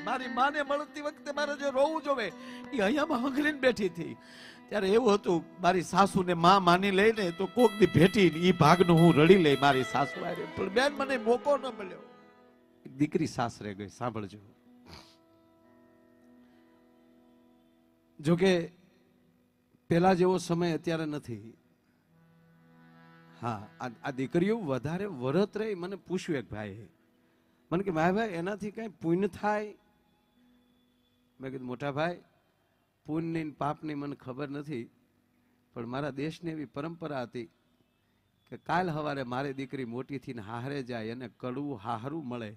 મારી માને મળતી વખતે મારે જો રોવું જોવે, એ અહીંયામાં હંગરીને બેઠી હતી. ત્યારે એવું હતું, મારી સાસુને માં માની લઈને તો કોક દી ભેટી એ ભાગનું હું રડી લઈ મારી સાસુ. પણ બેન, મને મોકો ન મળ્યો. દીકરી સાસરે ગઈ, સાંભળજો. જોકે પેલા જેવો સમય અત્યારે નથી. હા, આ દીકરીઓ વધારે વરત રહી. મને પૂછ્યું એક ભાઈ મને કે, ભાઈ ભાઈ, એનાથી કઈ પુણ્ય થાય મેં કીધું, મોટા ભાઈ, પુણ્યની પાપની મને ખબર નથી, પણ મારા દેશની એવી પરંપરા હતી કે કાલ સવારે મારી દીકરી મોટી થઈને હારે જાય અને કડવું હાહરું મળે,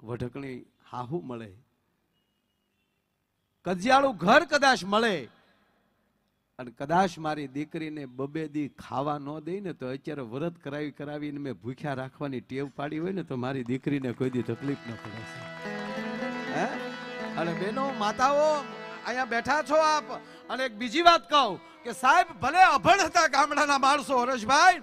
વઢકણી હાહુ મળે કજિયાળું ઘર કદાચ મળે, અને કદાચ મારી દીકરીને બબે દી ખાવા ન દે ને તો અત્યારે વ્રત કરાવી કરાવીને મેં ભૂખ્યા રાખવાની ટેવ પાડી હોય ને તો મારી દીકરીને કોઈ દી તકલીફ ન પડે હે? અને બેનો, માતાઓ, અહીંયા બેઠા છો આપ. અને એક બીજી વાત કહું કે સાહેબ, ભલે અભણ હતા ગામડાના માણસો, હરેશભાઈ,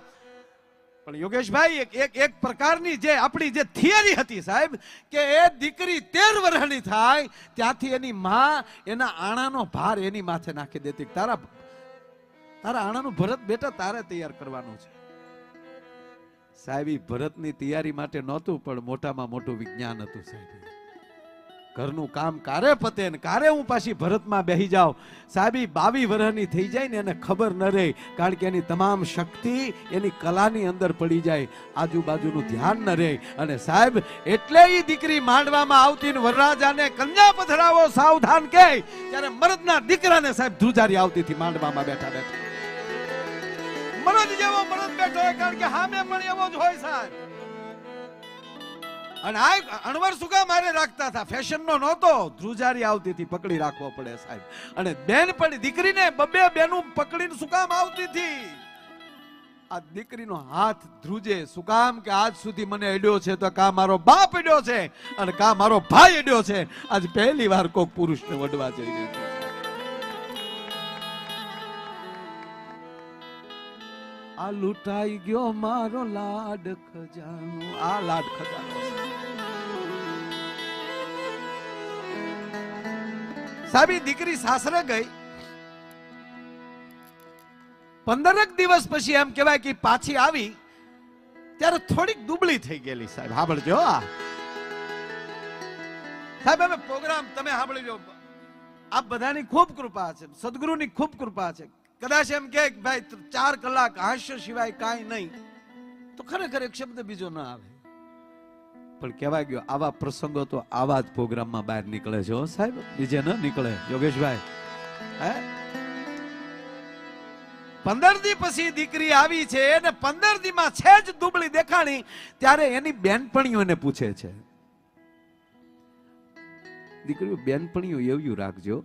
પણ યોગેશભાઈ, એક એક પ્રકારની જે આપણી જે થિયરી હતી સાહેબ, કે એ દીકરી તેર વર્ષની થાય, ત્યાંથી એની માં એના આણાનો ભાર એની માથે નાખી દેતી. તારા તારા આણાનું ભરત બેટા તારે તૈયાર કરવાનું છે. સાહેબ ભરતની તૈયારી માટે નહોતું, પણ મોટામાં મોટું વિજ્ઞાન હતું સાહેબ. ઘરનું કામ કારે પતે ને કારે હું પાછી ભરતમાં બેહી જાઉં? સાહેબ ઈ બાવી વર્ષની થઈ જાય ને એને ખબર ન રહે, કારણ કે એની તમામ શક્તિ એની કલાની અંદર પડી જાય. આજુબાજુનું ધ્યાન ન રહે. અને સાહેબ, એટલે એ દીકરી માંડવામાં આવતી વરરાજાને કન્યા પથરાવો સાવધાન કે ત્યારે મરદના દીકરાને સાહેબ ધ્રુજારી આવતી હતી માંડવામાં બેઠા બેઠા. મરદ જેવો મરદ બેઠો હોય, કારણ કે હામે પણ એવો જ હોય સાહેબ. અને આ અણવર શું કામ મારે રાખતા હતા. ફેશન નો નહોતો. ધ્રુજારી આવતી હતી, પકડી રાખવો પડે સાહેબ. અને બેન પણ દીકરીને બબે બેનું પકડીને શું કામ આવતી હતી. આ દીકરીનો હાથ ધ્રુજે શું કામ કે આજ સુધી મને અડ્યો છે તો કા મારો બાપ અડ્યો છે અને કા મારો ભાઈ અડ્યો છે? આજ પહેલી વાર કોક પુરુષને વડવા જઈ રહ્યો છે. આ લૂંટાઈ ગયો મારો લાડ ખજાનો. આ લાડ ખજાનો સાહેબ દીકરી સાસરે ગઈ. પંદરક દિવસ પછી એમ કહેવાય કે પાછી આવી, ત્યારે થોડીક દુબળી થઈ ગયેલી સાહેબ. સાંભળજો આ સાહેબ હવે પ્રોગ્રામ, તમે સાંભળજો આપ બધાની ખૂબ કૃપા છે, સદગુરુની ખૂબ કૃપા છે. કદાચ એમ કે ભાઈ, ચાર કલાક હાસ્ય સિવાય કાંઈ નહીં. તો ખરેખર એક શબ્દ બીજો ના આવે. પણ કહેવાય ગયો, આવા પ્રસંગો તો આવા જ પ્રોગ્રામમાં બહાર નીકળે છે, હો સાહેબ. બીજે ન નીકળે, યોગેશભાઈ. હે? પંદર દી પછી દીકરી આવી છે અને પંદર દી માં છે જ દુબળી દેખાણી, ત્યારે એની બેનપણીઓ એને પૂછે છે. દીકરીઓ, બેનપણીઓ એવું રાખજો.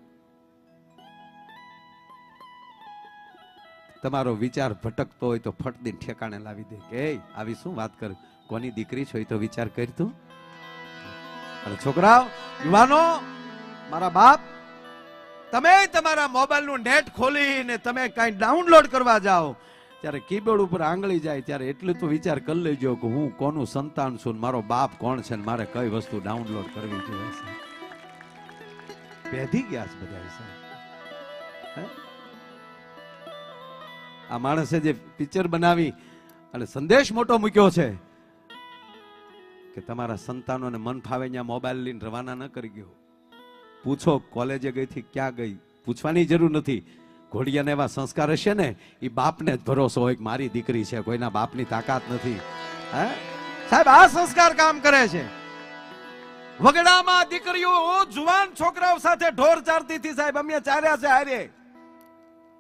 તમારો વિચાર ભટકતો હોય તો ફટ દઈને ઠેકાણે લાવી દે કે આવી શું વાત કર? કોની દીકરી છો એ તો વિચાર કર તું. અને છોકરાઓ, યુવાનો, મારા બાપ, તમે તમારા મોબાઈલનું નેટ ખોલીને તમે કાંઈ ડાઉનલોડ કરવા જાઓ. ત્યારે કીબોર્ડ ઉપર આંગળી જાય ત્યારે એટલું તો વિચાર કરી લેજો કે હું કોનું સંતાન છું મારો બાપ કોણ છે મારે કઈ વસ્તુ ડાઉનલોડ કરવી જોઈએ પેધી ગયા છે બધા? આ માણસે જે પિક્ચર બનાવી અને સંદેશ મોટો મૂક્યો છે કે તમારા સંતાનોને મન ફાવે ત્યાં મોબાઈલ લઈને રવાના ન કરી ગયો. પૂછો કોલેજે ગઈ થી ક્યાં ગઈ? પૂછવાની જરૂર નથી. ઘોડિયાને એવા સંસ્કાર હશે ને એ બાપને જ ભરોસો હોય કે મારી દીકરી છે, કોઈના બાપની તાકાત નથી. હે? સાહેબ, આ સંસ્કાર કામ કરે છે. વગડામાં દીકરીઓ જુવાન છોકરાઓ સાથે ઢોર ચારતી હતી સાહેબ, અમે ચાર્યા છે હારે.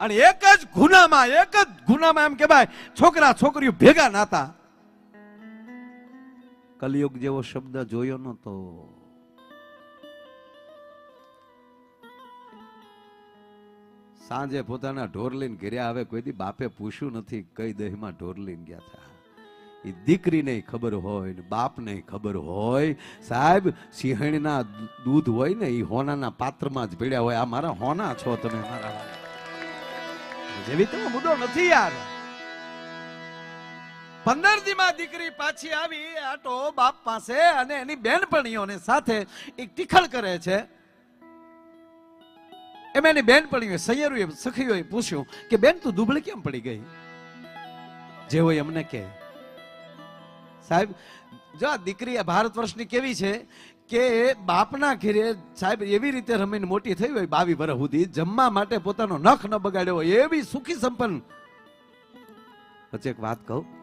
અને એક જ ગુનામાં, એક જ ગુનામાં એમ કે ભાઈ છોકરા છોકરીઓ ભેગા નાતા કલયુગ જેવો શબ્દ જોયો નતો સાંજે પોતાના ઢોર લઈને ઘેર્યા હવે કોઈ દી બાપે પૂછ્યું નથી કઈ દહીમાં ઢોર લઈને ગયા હતા એ દીકરીને ખબર હોય ને બાપને ખબર હોય, સાહેબ, સિંહણના દૂધ હોય ને એ હોનાના પાત્રમાં જ ભેળ્યા હોય. આ મારા હોના છો તમે, મારા જેવી તમે મુદ્દો નથી યાર. પંદર દીમાં દીકરી પાછી આવી, આટો બાપ પાસે અને એની બેનપણીઓને સાથે એક ટીખળ કરે છે. એમ એની બેનપણીઓ સૈયરોએ, સખીઓએ પૂછ્યું કે, બેન, તું દુબળી કેમ પડી ગઈ? જેવો એમને કે સાહેબ, જો આ દીકરી ભારત વર્ષની કેવી છે કે બાપના ઘેરે સાહેબ એવી રીતે રમીને મોટી થઈ હોય, બાવી વર્ષ સુધી જમવા માટે પોતાનો નખ ન બગાડ્યો હોય, એવી સુખી સંપન્ન. વચ્ચે એક વાત કહું.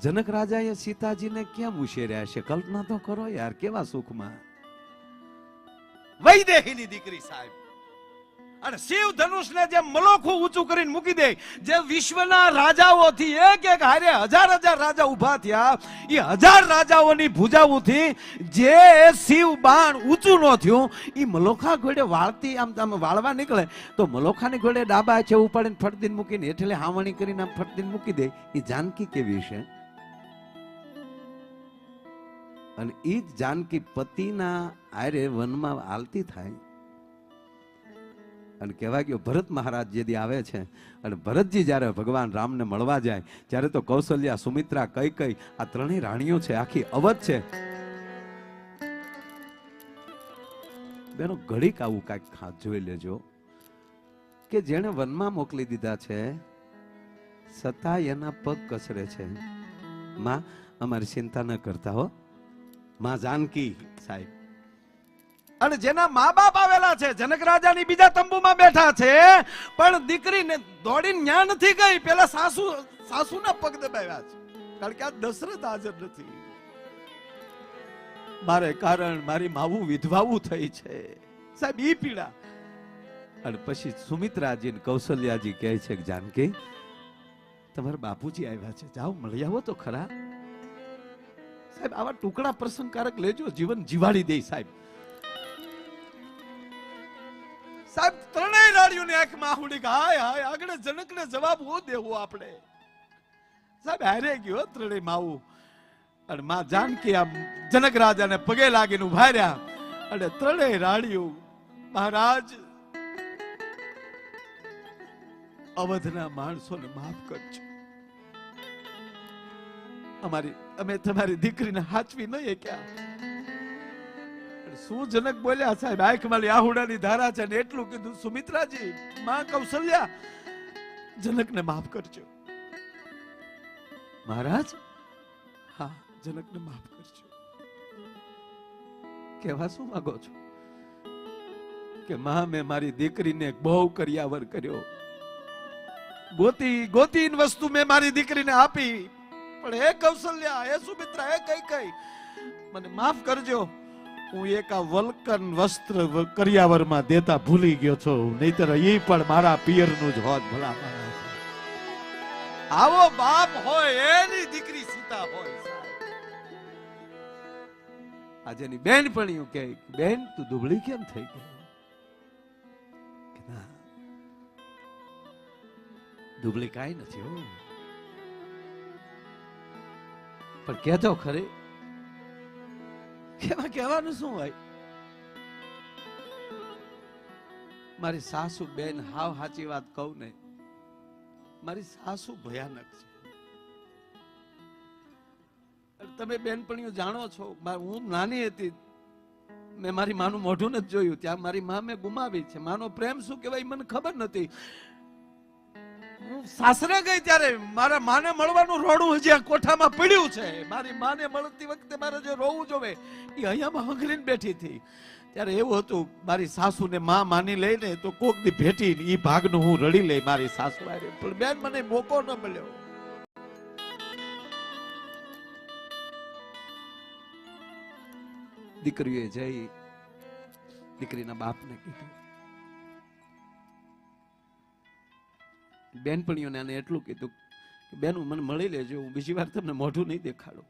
જનક રાજાએ સીતાજીને કેમ ઉછેર્યા છે? કલ્પના તો કરો યાર, કેવા સુખમાં. વૈદેહીની દીકરી સાહેબ. અને શિવ ધનુષને જે મલોખું ઊંચું કરીને મૂકી દે, જે વિશ્વના રાજાઓથી એક એક હારે હજાર હજાર રાજા ઊભા થયા, એ હજાર રાજાઓની ભુજાઓથી જે શિવ બાણ ઊંચું ન થયું, એ મલોખા ઘોડે વાળતી, આમ તમે વાળવા નીકળે, તો મલોખાની ઘોડે ડાબા છે ઉપાડીને ફટદીને મૂકીને એટલે હાવણી કરીને આમ ફટદીને મૂકી દે, એ જાનકી કેવી છે? અને એ જ જાનકી પતિના આરે વનમાં આલતી થાય. અને કહેવાય ગયો ભરત મહારાજ જેદી આવે છે, અને ભરતજી જ્યારે ભગવાન રામને મળવા જાય, ત્યારે તો કૌશલ્યા, સુમિત્રા કઈ કઈ આ ત્રણેય રાણીઓ છે, આખી અવધ છે. બેનો ઘડીક આવું કાંઈક ખાસ જોઈ લેજો, કે જેણે વનમાં મોકલી દીધા છે છતાં એના પગ કસરે છે. માં, અમારી ચિંતા ન કરતા હો. માં જાનકી સાહેબ. અને જેના મા બાપ આવેલા છે જનક રાજાની બીજા તંબુમાં બેઠા છે પણ દીકરીને દોડીને ન્યા નથી ગઈ. પેલા સાસુ સાસુના પગ દબાવ્યા છે. કારણ કે આ દશરથ હાજર નથી. મારે કારણ મારી માવું વિધવાવું થઈ છે. સાહેબ ઈ પીડા. અને પછી સુમિત્રાજી ને કૌશલ્યાજી કહે છે કે જાનકી તમારા બાપુજી આવ્યા છે. જાઓ મળી આવો તો ખરા. સાહેબ, આવા ટુકડા પ્રસંગકારક લેજો, જીવન જીવાડી દે સાહેબ. સાહેબ, ત્રણેય લાડીઓની આંખમાં આહુડી હાય હાય, આગળ જનકને જવાબ હું દેવું આપણે? સાહેબ, હારે ગયો ત્રણેય માવું. અને માં જાનકી આમ જનક રાજાને પગે લાગીને ઊભા રહ્યા. અને ત્રણેય રાડીઓ મહારાજ, અવધના માણસોને માફ કરજો. અમારી અમે તમારી દીકરીને હાચવી નહીં ક્યાં શું જનક બોલ્યા, સાહેબ આંખમાં આહુડાની ધારા છે ને એટલું કીધું સુમિત્રાજી, માં કૌશલ્યા, જનકને માફ કરજો. મહારાજ? હા, જનકને માફ કરજો. કેવા શું માંગો છો? કે માં, મેં મારી દીકરીને બહુ કર્યાવર કર્યો. ગોતી ગોતી વસ્તુ મેં મારી દીકરીને આપી. પણ હે કૌશલ્યા, હે સુમિત્રા, હે કઈ કઈ, મને માફ કરજો, હું એક આ વલ્કન વસ્ત્ર કરિયાવરમાં દેતા ભૂલી ગયો છું. નહીતર એ પણ મારા પિયરનું જ હોત ભલા આવો બાપ હોય, એની દીકરી સીતા હોય. આજે એની બેનપણીઓ કહે બેન, તું દુબળી કેમ થઈ ગઈ? ના, દુબળી કાંઈ નથી હો. પણ કહેતો ખરી. કેવા કહેવાનું શું હોય? મારી સાસુ બેન હાવ સાચી વાત કહું ને, મારી સાસુ ભયાનક છે. તમે બેનપણીઓ જાણો છો હું નાની હતી, મેં મારી માનું મોઢું નથી જોયું, ત્યાં મારી મા મેં ગુમાવી છે. માનો પ્રેમ શું કહેવાય મને ખબર નથી. સાસરે ગઈ ત્યારે મારા માને મળવાનું રોડું હજી કોઠામાં પડ્યું છે. મારી માને મળતી વખતે મારે જે રોવું જોવે એ અહીંયામાં હંગરીને બેઠી હતી. ત્યારે એવું હતું, મારી સાસુને માં માની લઈને તો કોક દી ભેટી એ ભાગનું હું રડી લઈ મારી સાસુ. પણ બેન મને મોકો ન મળ્યો. દીકરીએ જઈ દીકરીના બાપને કીધું. બેનપણીઓને આને એટલું કીધું કે, બેન મને મળી લેજો, હું બીજી વાર તમને મોઢું નહીં દેખાડું.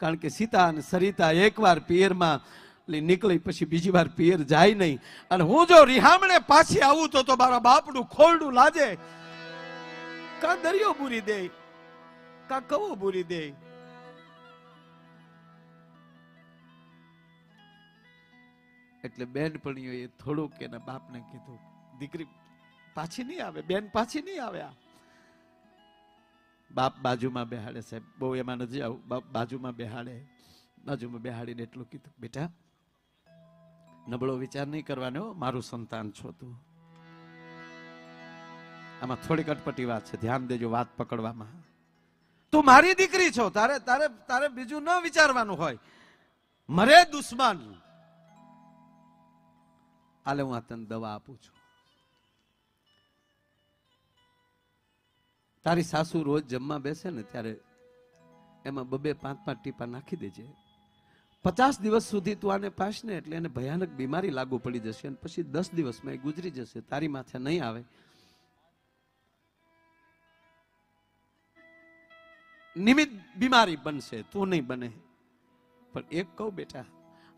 કારણ કે સીતા અને સરિતા એકવાર પિયરમાં નીકળી, પછી બીજી વાર પિયર જાય નહીં. અને હું જો રિહામણે પાછી આવું તો તો મારા બાપનું ખોરડું લાજે. કા દરિયો બુરી દે? કા કવો બુરી દે? એટલે બેનપણીઓએ થોડુંક એના બાપને કીધું, દીકરી પાછી નહીં આવે, બેન પાછી નહીં આવે આ. બાપ બાજુમાં બેહાડે સાહેબ, બહુ એમાં નથી આવું, બાપ બાજુમાં બેહાડે, બાજુમાં બેહાડીને એટલું કીધું, બેટા, નબળો વિચાર નહીં કરવાનો મારું સંતાન છો તું. આમાં થોડી અટપટી વાત છે, ધ્યાન દેજો વાત પકડવામાં. તું મારી દીકરી છો, તારે તારે તારે બીજું ન વિચારવાનું હોય. મરે દુશ્મન. આલે હું આ તને દવા આપું છું. તારી સાસુ રોજ જમવા બેસે ને ત્યારે એમાં બબે પાંચ પાંચ ટીપા નાખી દેજે. પચાસ દિવસ સુધી તું આને પાસ ને એટલે એને ભયાનક બીમારી લાગુ પડી જશે અને પછી દસ દિવસમાં એ ગુજરી જશે, તારી માથે નહીં આવે. નિમિત્ત બીમારી બનશે, તું નહીં બને. પણ એક કહું બેટા,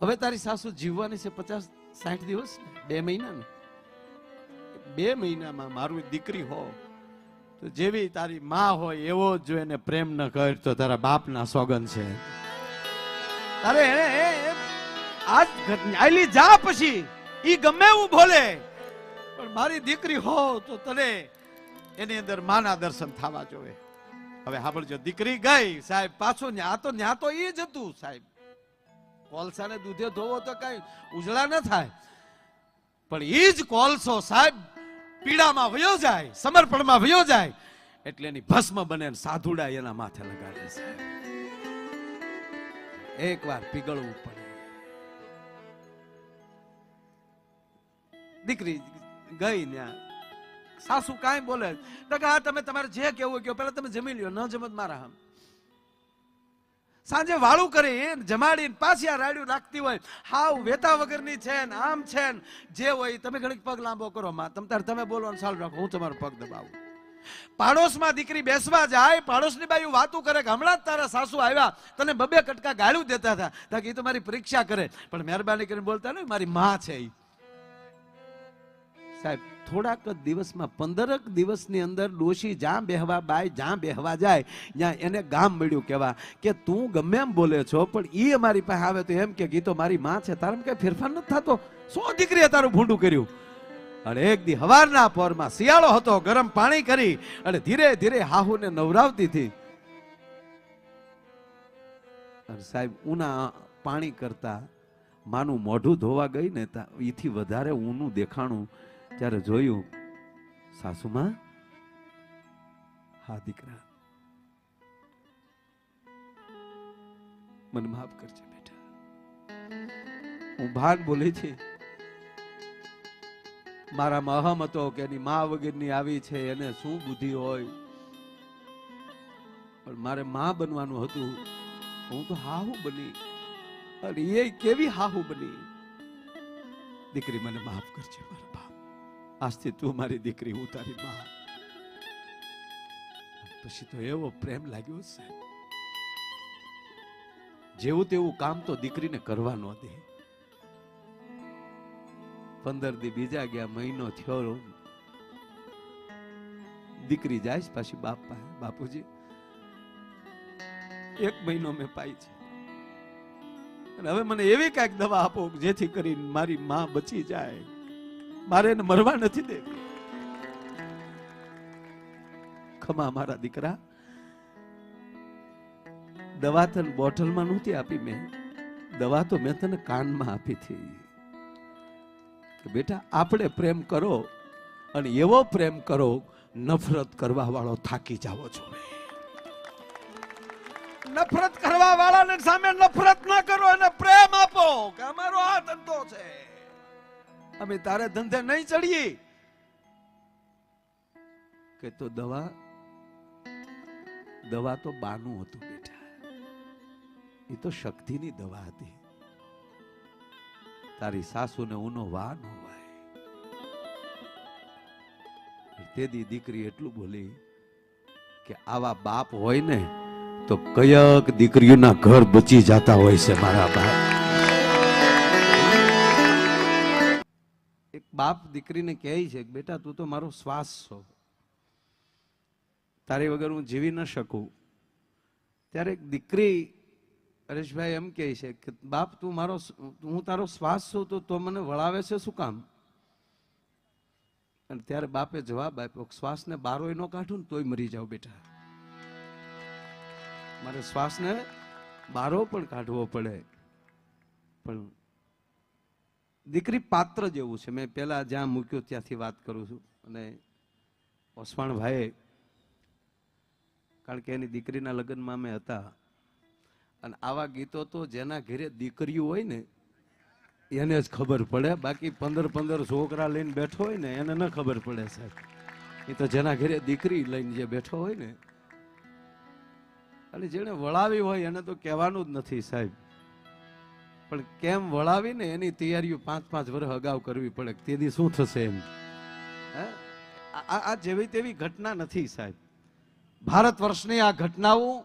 હવે તારી સાસુ જીવવાની છે પચાસ સાઠ દિવસ બે મહિના બે મહિનામાં મારું દીકરી હો. જેવી તારી માં હોય, એવો જ જો એને પ્રેમ ન કર, તો તારા બાપના સોગન છે. અરે આજ આયલી જા પછી, ઈ ગમે એવું બોલે, પણ મારી દીકરી હો, તો તને એની અંદર માના દર્શન થવા જોવે. હવે સાંભળજો, દીકરી ગઈ, સાહેબ, પાછું ન્યા તો ન્યા તો એ જ હતું, સાહેબ. કોલસાને દૂધે ધોવો તો કઈ ઉજળા ન થાય. પણ એ જ કોલસો સાહેબ. પીડામાં વયો જાય, સમર્પણમાં વયો જાય, એટલે એની ભસ્મ બને સાધુડા એના માથે લગાડે છે. એક વાર પીગળવું પડે. દીકરી ગઈ ત્યાં સાસુ કાંઈ બોલે તો કે હા તમે તમારે જે કેવું કહો પેલા તમે જમી લ્યો, ન જમત મારા હમ. સાંજે વાળું કરી જમાડીને પાછી આ રાડ્યું નાખતી હોય. હાવ વેતા વગરની છે ને, આમ છે ને, જે હોય તમે ઘડીક પગ લાંબો કરો, માં. તમ તાર તમે બોલો ને સારું રાખો, હું તમારો પગ દબાવું. પાડોશમાં દીકરી બેસવા જાય, પાડોશની બાઈ વાતું કરે કે હમણાં જ તારા સાસુ આવ્યા, તને બબે કટકા ગાળું દેતા હતા. તાકી એ તો મારી પરીક્ષા કરે. પણ મહેરબાની કરીને બોલતા ને મારી માં છે ઈ. સાહેબ, થોડાક જ દિવસમાં, પંદરક દિવસની અંદર ડોશી જ્યાં બેહવા બાય, જ્યાં બેહવા જાય, ત્યાં એને ગામ મળ્યું કેવા કે, તું ગમે એમ બોલે છો, પણ એ અમારી પાસે આવે તો એમ કે, ગીતો મારી માં છે તારામાં કઈ ફેરફાર નથી થતો? શું દીકરીએ તારું ભૂંડું કર્યું? અને એક દી હવારના પોરમાં શિયાળો હતો, ગરમ પાણી કરી, અને ધીરે ધીરે હાહુને નવરાવતી હતી. સાહેબ ઉના પાણી કરતા માનું મોઢું ધોવા ગઈ ને ઈથી વધારે ઊનું દેખાણું ત્યારે જોયું, સાસુમાં હા દીકરા. મને માફ કરજે બેટા. હું ભાન બોલી છે. મારામાં અહમ હતો કે એની મા વગરની આવી છે, એને શું બુદ્ધિ હોય? પણ મારે મા બનવાનું હતું. હું તો હાહુ બની. અને એ કેવી હાહુ બની? દીકરી, મને માફ કરજે મારા આજથી તું મારી દીકરી હું તારી માં પછી તો એવો પ્રેમ લાગ્યો છે જેવું તેવું કામ તો દીકરીને કરવા ન દે પંદર દી બીજા ગયા મહિનો થયો દીકરી જાય પાછી બાપ પાસે બાપુજી એક મહિનો મેં પાઈ છે અને હવે મને એવી કાંઈક દવા આપો જેથી કરીને મારી માં બચી જાય મારે એને મરવા નથી દેવી. ખમા મારા દીકરા. દવા તને બોટલમાં નહોતી આપી મેં. દવા તો મેં તને કાનમાં આપી હતી. કે બેટા, આપણે પ્રેમ કરો અને એવો પ્રેમ કરો, નફરત કરવા વાળો થાકી જાવો છો નફરત કરવા વાળાને સામે નફરત ના કરો અને પ્રેમ આપો, કે અમારો આ ધંધો છે. અમે તારા ધંધે નહીં ચડીએ. કે તો દવા દવા તો બાનું હતું બેટા. એ તો શક્તિની દવા હતી. તારી સાસુને ઉનો વાન ન હોય તેદી દીકરી એટલું બોલી કે આવા બાપ હોય ને, તો કયક દીકરીઓના ઘર બચી જતા હોય છે મારા બાપ. બાપ દીકરીને કહે છે બેટા, તું તો મારો શ્વાસ છો. તારી વગર હું જીવી ન શકું. ત્યારે એક દીકરી હરેશભાઈ એમ કહે છે કે, બાપ, તું મારો હું તારો શ્વાસ છું, તો તો મને વળાવે છે શું કામ? અને ત્યારે બાપે જવાબ આપ્યો, શ્વાસને બારો ન કાઢું ને તોય મરી જાવ બેટા. મારે શ્વાસને બારો પણ કાઢવો પડે. પણ દીકરી પાત્ર જેવું છે. મેં પહેલાં જ્યાં મૂક્યો ત્યાંથી વાત કરું છું. અને ઓસવાણભાઈએ કારણ કે એની દીકરીના લગ્નમાં અમે હતા. અને આવા ગીતો તો જેના ઘરે દીકરીઓ હોય ને, એને જ ખબર પડે. બાકી પંદર પંદર છોકરા લઈને બેઠો હોય ને, એને ન ખબર પડે સાહેબ. એ તો જેના ઘરે દીકરી લઈને જે બેઠો હોય ને અને જેને વળાવી હોય એને તો કહેવાનું જ નથી સાહેબ. પણ કેમ વળાવીને એની તૈયારીઓ પાંચ પાંચ વર્ષ અગાઉ કરવી પડે? તેથી શું થશે એમ? આ જેવી તેવી ઘટના નથી સાહેબ. ભારત વર્ષની આ ઘટનાઓ,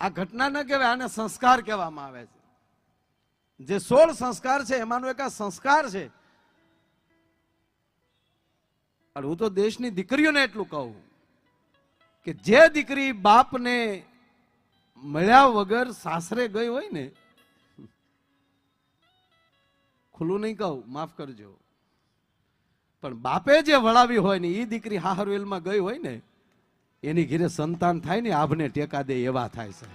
આ ઘટના ન કહેવાય, આને સંસ્કાર કહેવામાં આવે છે. જે સોળ સંસ્કાર છે, એમાંનો એક આ સંસ્કાર છે. અને હું તો દેશની દીકરીઓને એટલું કહું કે જે દીકરી બાપને મળ્યા વગર સાસરે ગઈ હોય ને ખુલ્લું નહીં કહું, માફ કરજો. પણ બાપે જે વળાવી હોય ને એ દીકરી હાહરવેલમાં ગઈ હોય ને, એની ઘીરે સંતાન થાય ને, આભને ટેકા દે એવા થાય છે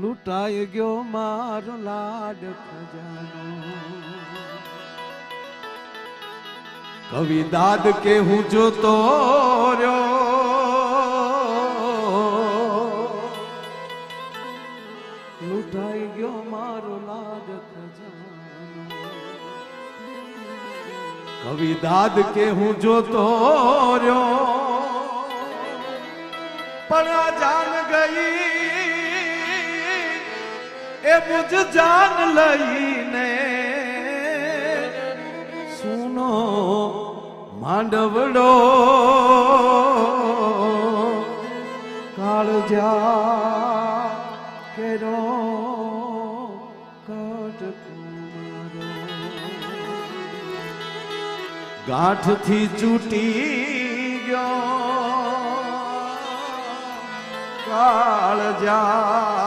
લૂંટાઈ ગયો મારો લાડ ખજાનો. કવિ દાદ કે હું જોતો રહ્યો કવિ દાદ કે હું જોતો રહ્યો. પણ આ જાન ગઈ, એ મુજ જાન લઈને સુનો માંડવડો કાળજા ગાંઠથી ચૂટી ગયો. કાળજા કેરો